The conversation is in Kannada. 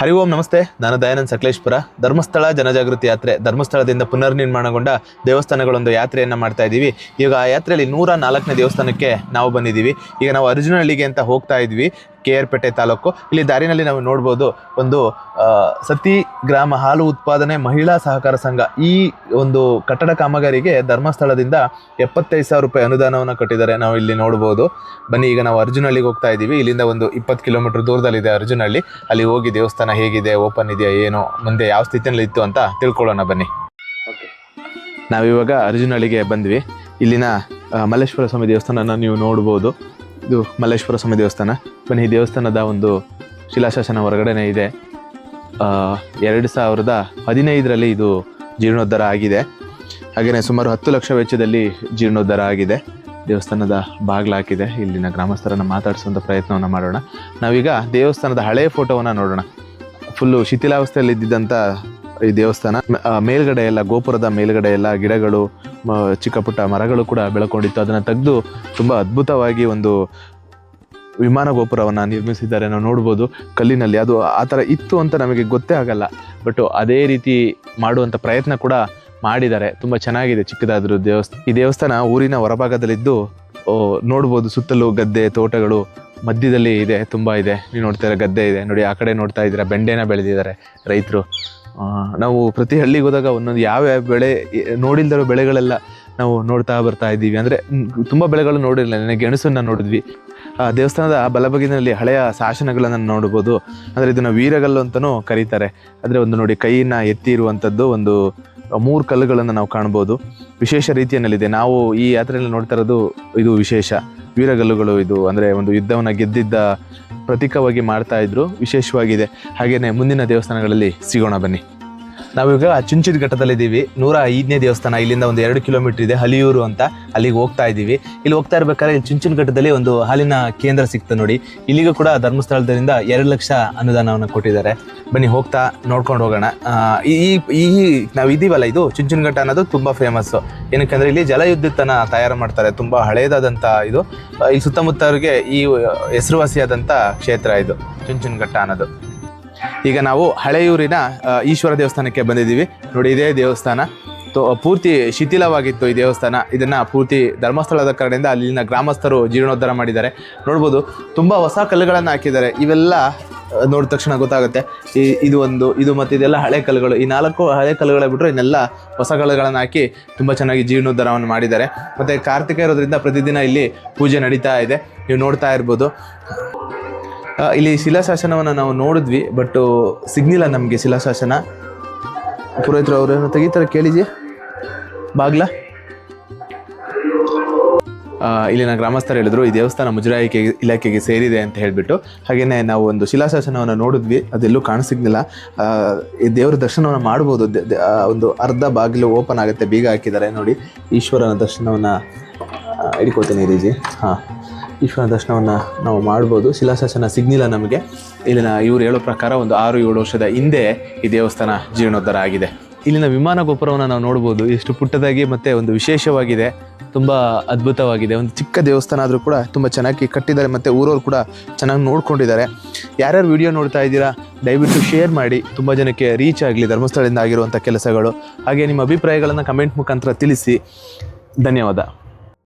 ಹರಿ ಓಂ ನಮಸ್ತೆ. ನಾನು ದಯಾನಂದ್ ಸಕಲೇಶ್ಪುರ. ಧರ್ಮಸ್ಥಳ ಜನಜಾಗೃತಿ ಯಾತ್ರೆ. ಧರ್ಮಸ್ಥಳದಿಂದ ಪುನರ್ನಿರ್ಮಾಣಗೊಂಡ ದೇವಸ್ಥಾನಗಳೊಂದು ಯಾತ್ರೆಯನ್ನು ಮಾಡ್ತಾ ಇದ್ದೀವಿ. ಈಗ ಆ ಯಾತ್ರೆಯಲ್ಲಿ ನೂರ ನಾಲ್ಕನೇ ದೇವಸ್ಥಾನಕ್ಕೆ ನಾವು ಬಂದಿದ್ದೀವಿ. ಈಗ ನಾವು ಅರ್ಜುನಹಳ್ಳಿಗೆ ಅಂತ ಹೋಗ್ತಾ ಇದ್ವಿ. ಕೆ ಆರ್ ಪೇಟೆ ತಾಲೂಕು. ಇಲ್ಲಿ ದಾರಿನಲ್ಲಿ ನಾವು ನೋಡ್ಬೋದು ಒಂದು ಸತಿ ಗ್ರಾಮ ಹಾಲು ಉತ್ಪಾದನೆ ಮಹಿಳಾ ಸಹಕಾರ ಸಂಘ. ಈ ಒಂದು ಕಟ್ಟಡ ಕಾಮಗಾರಿಗೆ ಧರ್ಮಸ್ಥಳದಿಂದ ಎಪ್ಪತ್ತೈದು ಸಾವಿರ ರೂಪಾಯಿ ಅನುದಾನವನ್ನು ಕೊಟ್ಟಿದ್ದಾರೆ. ನಾವು ಇಲ್ಲಿ ನೋಡ್ಬೋದು. ಬನ್ನಿ ಈಗ ನಾವು ಅರ್ಜುನಹಳ್ಳಿಗೆ ಹೋಗ್ತಾ ಇದ್ದೀವಿ. ಇಲ್ಲಿಂದ ಒಂದು ಇಪ್ಪತ್ತು ಕಿಲೋಮೀಟರ್ ದೂರದಲ್ಲಿದೆ ಅರ್ಜುನಹಳ್ಳಿ ಅಲ್ಲಿ ಹೋಗಿ ದೇವಸ್ಥಾನ ಹೇಗಿದೆ ಓಪನ್ ಇದೆಯಾ ಏನು ಮುಂದೆ ಯಾವ ಸ್ಥಿತಿಯಲ್ಲಿ ಇತ್ತು ಅಂತ ತಿಳ್ಕೊಳ್ಳೋಣ ಬನ್ನಿ. ನಾವಿವಾಗ ಅರ್ಜುನಹಳ್ಳಿಗೆ ಬಂದ್ವಿ. ಇಲ್ಲಿನ ಮಲ್ಲೇಶ್ವರ ಸ್ವಾಮಿ ದೇವಸ್ಥಾನನ ನೀವು ನೋಡ್ಬೋದು. ಇದು ಮಲ್ಲೇಶ್ವರ ಸ್ವಾಮಿ ದೇವಸ್ಥಾನ. ಬನ್ನಿ, ಈ ದೇವಸ್ಥಾನದ ಒಂದು ಶಿಲಾಶಾಸನ ಹೊರಗಡೆನೇ ಇದೆ. ಎರಡು ಸಾವಿರದ ಹದಿನೈದರಲ್ಲಿ ಇದು ಜೀರ್ಣೋದ್ಧಾರ ಆಗಿದೆ. ಹಾಗೆಯೇ ಸುಮಾರು ಹತ್ತು ಲಕ್ಷ ವೆಚ್ಚದಲ್ಲಿ ಜೀರ್ಣೋದ್ಧಾರ ಆಗಿದೆ. ದೇವಸ್ಥಾನದ ಬಾಗ್ಲಾಕಿದೆ ಇಲ್ಲಿನ ಗ್ರಾಮಸ್ಥರನ್ನು ಮಾತಾಡಿಸುವಂಥ ಪ್ರಯತ್ನವನ್ನು ಮಾಡೋಣ. ನಾವೀಗ ದೇವಸ್ಥಾನದ ಹಳೆಯ ಫೋಟೋವನ್ನು ನೋಡೋಣ. ಫುಲ್ಲು ಶಿಥಿಲಾವಸ್ಥೆಯಲ್ಲಿ ಇದ್ದಿದ್ದಂಥ ಈ ದೇವಸ್ಥಾನ. ಮೇಲ್ಗಡೆ ಎಲ್ಲ, ಗೋಪುರದ ಮೇಲ್ಗಡೆ ಎಲ್ಲ ಗಿಡಗಳು ಚಿಕ್ಕ ಪುಟ್ಟ ಮರಗಳು ಕೂಡ ಬೆಳ್ಕೊಂಡಿತ್ತು. ಅದನ್ನು ತೆಗೆದು ತುಂಬ ಅದ್ಭುತವಾಗಿ ಒಂದು ವಿಮಾನ ಗೋಪುರವನ್ನು ನಿರ್ಮಿಸಿದ್ದಾರೆ ನಾವು ನೋಡ್ಬೋದು ಕಲ್ಲಿನಲ್ಲಿ. ಅದು ಆ ಥರ ಇತ್ತು ಅಂತ ನಮಗೆ ಗೊತ್ತೇ ಆಗಲ್ಲ. ಬಟ್ ಅದೇ ರೀತಿ ಮಾಡುವಂಥ ಪ್ರಯತ್ನ ಕೂಡ ಮಾಡಿದ್ದಾರೆ. ತುಂಬ ಚೆನ್ನಾಗಿದೆ ಚಿಕ್ಕದಾದರೂ ದೇವಸ್ಥಾನ ಈ ದೇವಸ್ಥಾನ ಊರಿನ ಹೊರಭಾಗದಲ್ಲಿದ್ದು ನೋಡ್ಬೋದು ಸುತ್ತಲೂ ಗದ್ದೆ, ತೋಟಗಳು, ಮಧ್ಯದಲ್ಲಿ ಇದೆ, ತುಂಬ ಇದೆ. ನೀವು ನೋಡ್ತಾ ಗದ್ದೆ ಇದೆ. ನೋಡಿ, ಆ ಕಡೆ ನೋಡ್ತಾ ಇದ್ದೀರಾ, ಬೆಂಡೆನ ಬೆಳೆದಿದ್ದಾರೆ ರೈತರು. ನಾವು ಪ್ರತಿ ಹಳ್ಳಿಗೆ ಹೋದಾಗ ಒಂದೊಂದು ಯಾವ ಯಾವ ಬೆಳೆ, ನೋಡಿಲ್ದಿರೋ ಬೆಳೆಗಳೆಲ್ಲ ನಾವು ನೋಡ್ತಾ ಬರ್ತಾ ಇದ್ದೀವಿ. ಅಂದರೆ ತುಂಬ ಬೆಳೆಗಳು ನೋಡಿರಲಿಲ್ಲ. ನನಗೆ ಗೆಣಸನ್ನು ನೋಡಿದ್ವಿ. ದೇವಸ್ಥಾನದ ಬಲಬಗಿನಲ್ಲಿ ಹಳೆಯ ಶಾಸನಗಳನ್ನು ನೋಡ್ಬೋದು. ಅಂದರೆ ಇದನ್ನು ವೀರಗಲ್ಲು ಅಂತಲೂ ಕರೀತಾರೆ. ಅಂದರೆ ಒಂದು ನೋಡಿ, ಕೈಯನ್ನು ಎತ್ತಿ ಇರುವಂಥದ್ದು ಒಂದು ಮೂರು ಕಲ್ಲುಗಳನ್ನು ನಾವು ಕಾಣ್ಬೋದು. ವಿಶೇಷ ರೀತಿಯಲ್ಲಿದೆ. ನಾವು ಈ ಯಾತ್ರೆಯಲ್ಲಿ ನೋಡ್ತಾ ಇರೋದು ಇದು ವಿಶೇಷ. ವೀರಗಲ್ಲುಗಳು ಇದು. ಅಂದರೆ ಒಂದು ಯುದ್ಧವನ್ನು ಗೆದ್ದಿದ್ದ ಪ್ರತೀಕವಾಗಿ ಮಾಡ್ತಾ ಇದ್ರು ವಿಶೇಷವಾಗಿದೆ. ಹಾಗೆಯೇ ಮುಂದಿನ ದೇವಸ್ಥಾನಗಳಲ್ಲಿ ಸಿಗೋಣ ಬನ್ನಿ. ನಾವೀಗ ಚುಂಚಿದ ಘಟ್ಟದಲ್ಲಿದ್ದೀವಿ. ನೂರ ಐದನೇ ದೇವಸ್ಥಾನ, ಇಲ್ಲಿಂದ ಒಂದು ಎರಡು ಕಿಲೋಮೀಟರ್ ಇದೆ, ಹಲಿಯೂರು ಅಂತ ಅಲ್ಲಿಗೆ ಹೋಗ್ತಾ ಇದ್ದೀವಿ. ಇಲ್ಲಿ ಹೋಗ್ತಾ ಇರ್ಬೇಕಾದ್ರೆ ಚುಂಚಿನ ಘಟ್ಟದಲ್ಲಿ ಒಂದು ಹಾಲಿನ ಕೇಂದ್ರ ಸಿಕ್ತು ನೋಡಿ. ಇಲ್ಲಿಗೂ ಕೂಡ ಧರ್ಮಸ್ಥಳದಿಂದ ಎರಡು ಲಕ್ಷ ಅನುದಾನವನ್ನು ಕೊಟ್ಟಿದ್ದಾರೆ. ಬನ್ನಿ ಹೋಗ್ತಾ ನೋಡ್ಕೊಂಡು ಹೋಗೋಣ. ಈ ಈ ನಾವು ಇದ್ದೀವಲ್ಲ ಇದು? ಚುಂಚನಘಟ್ಟ ಅನ್ನೋದು ತುಂಬ ಫೇಮಸ್ಸು ಏನಕ್ಕೆ ಇಲ್ಲಿ ಜಲಯುದ್ಧತನ ತಯಾರು ಮಾಡ್ತಾರೆ. ತುಂಬ ಹಳೆಯದಾದಂಥ ಇದು. ಇಲ್ಲಿ ಸುತ್ತಮುತ್ತವರಿಗೆ ಈ ಹೆಸರುವಾಸಿಯಾದಂಥ ಕ್ಷೇತ್ರ ಇದು ಚುಂಚನಘಟ್ಟ ಅನ್ನೋದು. ಈಗ ನಾವು ಹಳೆಯೂರಿನ ಈಶ್ವರ ದೇವಸ್ಥಾನಕ್ಕೆ ಬಂದಿದ್ದೀವಿ. ನೋಡಿ, ಇದೇ ದೇವಸ್ಥಾನ. ತೋ, ಪೂರ್ತಿ ಶಿಥಿಲವಾಗಿತ್ತು ಈ ದೇವಸ್ಥಾನ. ಇದನ್ನು ಪೂರ್ತಿ ಧರ್ಮಸ್ಥಳದ ಕಾರಣದಿಂದ ಅಲ್ಲಿನ ಗ್ರಾಮಸ್ಥರು ಜೀರ್ಣೋದ್ಧಾರ ಮಾಡಿದ್ದಾರೆ. ನೋಡ್ಬೋದು, ತುಂಬ ಹೊಸ ಕಲ್ಲುಗಳನ್ನು ಹಾಕಿದ್ದಾರೆ. ಇವೆಲ್ಲ ನೋಡಿದ ತಕ್ಷಣ ಗೊತ್ತಾಗುತ್ತೆ. ಈ, ಇದು ಒಂದು, ಇದು ಮತ್ತು ಇದೆಲ್ಲ ಹಳೆ ಕಲ್ಲುಗಳು. ಈ ನಾಲ್ಕು ಹಳೆ ಕಲ್ಲುಗಳ ಬಿಟ್ಟರೆ ಇನ್ನೆಲ್ಲ ಹೊಸ ಕಲ್ಲುಗಳನ್ನು ಹಾಕಿ ತುಂಬ ಚೆನ್ನಾಗಿ ಜೀರ್ಣೋದ್ಧಾರವನ್ನು ಮಾಡಿದ್ದಾರೆ. ಮತ್ತು ಕಾರ್ತಿಕ ಇರೋದ್ರಿಂದ ಪ್ರತಿದಿನ ಇಲ್ಲಿ ಪೂಜೆ ನಡೀತಾ ಇದೆ. ನೀವು ನೋಡ್ತಾ ಇರ್ಬೋದು. ಇಲ್ಲಿ ಶಿಲಾಶಾಸನವನ್ನು ನಾವು ನೋಡಿದ್ವಿ ಬಟ್ ಸಿಗ್ನಿಲ್ಲ ನಮಗೆ ಶಿಲಾಶಾಸನ. ಪುರೋಹಿತರು ಅವರೇನು ತೆಗಿತಾರೆ ಕೇಳಿದ್ವಿ ಬಾಗ್ಲ? ಇಲ್ಲಿನ ಗ್ರಾಮಸ್ಥರು ಹೇಳಿದ್ರು, ಈ ದೇವಸ್ಥಾನ ಮುಜರಾಯಿ ಇಲಾಖೆಗೆ ಸೇರಿದೆ ಅಂತ ಹೇಳಿಬಿಟ್ಟು. ಹಾಗೆಯೇ ನಾವು ಒಂದು ಶಿಲಾಶಾಸನವನ್ನು ನೋಡಿದ್ವಿ, ಅದೆಲ್ಲೂ ಈ ದೇವರ ದರ್ಶನವನ್ನು ಮಾಡ್ಬೋದು. ಒಂದು ಅರ್ಧ ಬಾಗಿಲು ಓಪನ್ ಆಗುತ್ತೆ, ಬೀಗ ಹಾಕಿದ್ದಾರೆ ನೋಡಿ. ಈಶ್ವರನ ದರ್ಶನವನ್ನು ಹಿಡ್ಕೋತೀನಿ ರೀಜಿ ಹಾಂ. ಈಶ್ವರನ ದರ್ಶನವನ್ನು ನಾವು ಮಾಡ್ಬೋದು. ಶಿಲಾಶಾಸನ ಸಿಗ್ನಿಲ್ಲ ನಮಗೆ. ಇಲ್ಲಿನ ಇವರು ಹೇಳೋ ಪ್ರಕಾರ ಒಂದು ಆರು, ಏಳು ವರ್ಷದ ಹಿಂದೆ ಈ ದೇವಸ್ಥಾನ ಜೀರ್ಣೋದ್ಧಾರ ಆಗಿದೆ. ಇಲ್ಲಿನ ವಿಮಾನ ಗೋಪುರವನ್ನು ನಾವು ನೋಡ್ಬೋದು. ಎಷ್ಟು ಪುಟ್ಟದಾಗಿ ಮತ್ತು ಒಂದು ವಿಶೇಷವಾಗಿದೆ. ತುಂಬ ಅದ್ಭುತವಾಗಿದೆ. ಒಂದು ಚಿಕ್ಕ ದೇವಸ್ಥಾನ ಆದರೂ ಕೂಡ ತುಂಬ ಚೆನ್ನಾಗಿ ಕಟ್ಟಿದ್ದಾರೆ ಮತ್ತು ಊರವ್ರು ಕೂಡ ಚೆನ್ನಾಗಿ ನೋಡ್ಕೊಂಡಿದ್ದಾರೆ. ಯಾರ್ಯಾರು ವಿಡಿಯೋ ನೋಡ್ತಾ ಇದ್ದೀರಾ, ದಯವಿಟ್ಟು ಶೇರ್ ಮಾಡಿ. ತುಂಬ ಜನಕ್ಕೆ ರೀಚ್ ಆಗಲಿ, ಧರ್ಮಸ್ಥಳದಿಂದ ಆಗಿರುವಂಥ ಕೆಲಸಗಳು. ಹಾಗೆ ನಿಮ್ಮ ಅಭಿಪ್ರಾಯಗಳನ್ನು ಕಮೆಂಟ್ ಮುಖಾಂತರ ತಿಳಿಸಿ. ಧನ್ಯವಾದ.